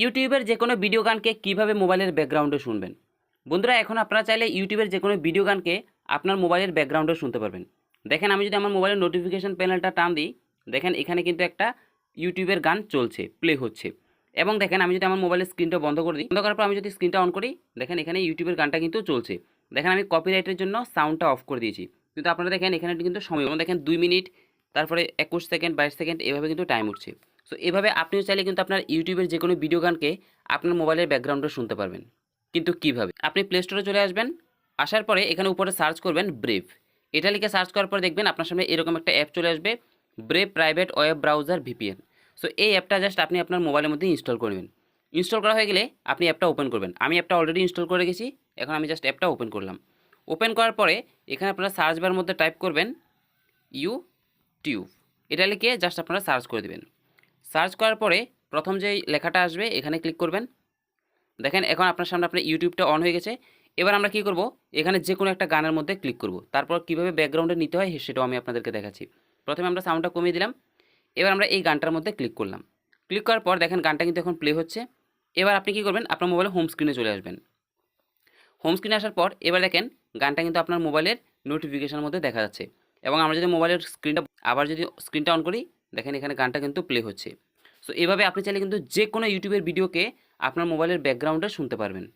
ইউটিউবের যে কোনো ভিডিও গানকে কীভাবে মোবাইলের ব্যাকগ্রাউন্ডে শুনবেন? বন্ধুরা, এখন আপনারা চাইলে ইউটিউবের যে কোনো ভিডিও গানকে আপনার মোবাইলের ব্যাকগ্রাউন্ডে শুনতে পারবেন। দেখেন, আমি যদি আমার মোবাইলের নোটিফিকেশান প্যানেলটা টান দিই, দেখেন, এখানে কিন্তু একটা ইউটিউবের গান চলছে প্লে হচ্ছে। এবং দেখেন, আমি যদি আমার মোবাইলের স্ক্রিনটা বন্ধ করে দিই, বন্ধ করার পর আমি যদি স্ক্রিনটা অন করি, দেখেন, এখানে ইউটিউবের গানটা কিন্তু চলছে। দেখেন, আমি কপিরাইটের জন্য সাউন্ডটা অফ করে দিয়েছি। কিন্তু আপনারা দেখেন, এখানে কিন্তু সময় দেখেন, দুই মিনিট, তারপরে একুশ সেকেন্ড বাইশ সেকেন্ড এভাবে কিন্তু টাইম উঠছে। সো এভাবে আপনিও চাইলে কিন্তু আপনার ইউটিউবের যে কোনো ভিডিও গানকে আপনার মোবাইলের ব্যাকগ্রাউন্ডে শুনতে পারবেন। কিন্তু কীভাবে? আপনি প্লে স্টোরে চলে আসবেন, আসার পরে এখানে উপরে সার্চ করবেন ব্রেভ এটা লিখে সার্চ করার পর দেখবেন আপনার সামনে এরকম একটা অ্যাপ চলে আসবে Brave private web browser VPN so এই অ্যাপটা জাস্ট আপনি আপনার মোবাইলের মধ্যে ইনস্টল করবেন ইনস্টল করা হয়ে গেলে আপনি অ্যাপটা ওপেন করবেন। আমি অ্যাপটা অলরেডি ইনস্টল করে গেছি এখন আমি জাস্ট অ্যাপটা ওপেন করলাম। ওপেন করার পরে এখানে আপনারা সার্চ বার মধ্যে টাইপ করবেন ইউটিউব এটা লিখে জাস্ট আপনারা সার্চ করে দেবেন। সার্চ করার পরে প্রথম যে লেখাটা আসবে, এখানে ক্লিক করবেন। দেখেন, এখন আপনার সামনে আপনার ইউটিউবটা অন হয়ে গেছে। এবার আমরা কি করব? এখানে যে কোনো একটা গানের মধ্যে ক্লিক করব। তারপর কীভাবে ব্যাকগ্রাউন্ডে নিতে হয় সেটাও আমি আপনাদেরকে দেখাচ্ছি। প্রথমে আমরা সাউন্ডটা কমিয়ে দিলাম। এবার আমরা এই গানটার মধ্যে ক্লিক করলাম। ক্লিক করার পর দেখেন, গানটা কিন্তু এখন প্লে হচ্ছে। এবার আপনি কি করবেন? আপনার মোবাইলে হোম স্ক্রিনে চলে আসবেন। হোম স্ক্রিনে আসার পর এবার দেখেন, গানটা কিন্তু আপনার মোবাইলের নোটিফিকেশনের মধ্যে দেখা যাচ্ছে। এবং আমরা যদি মোবাইলের স্ক্রিনটা, আবার যদি স্ক্রিনটা অন করি দেখেন এখানে গানটা কিন্তু প্লে হচ্ছে। সো এভাবে আপনি চাইলে কিন্তু যে কোনো ইউটিউবের ভিডিওকে আপনার মোবাইলের ব্যাকগ্রাউন্ডে শুনতে পারবেন।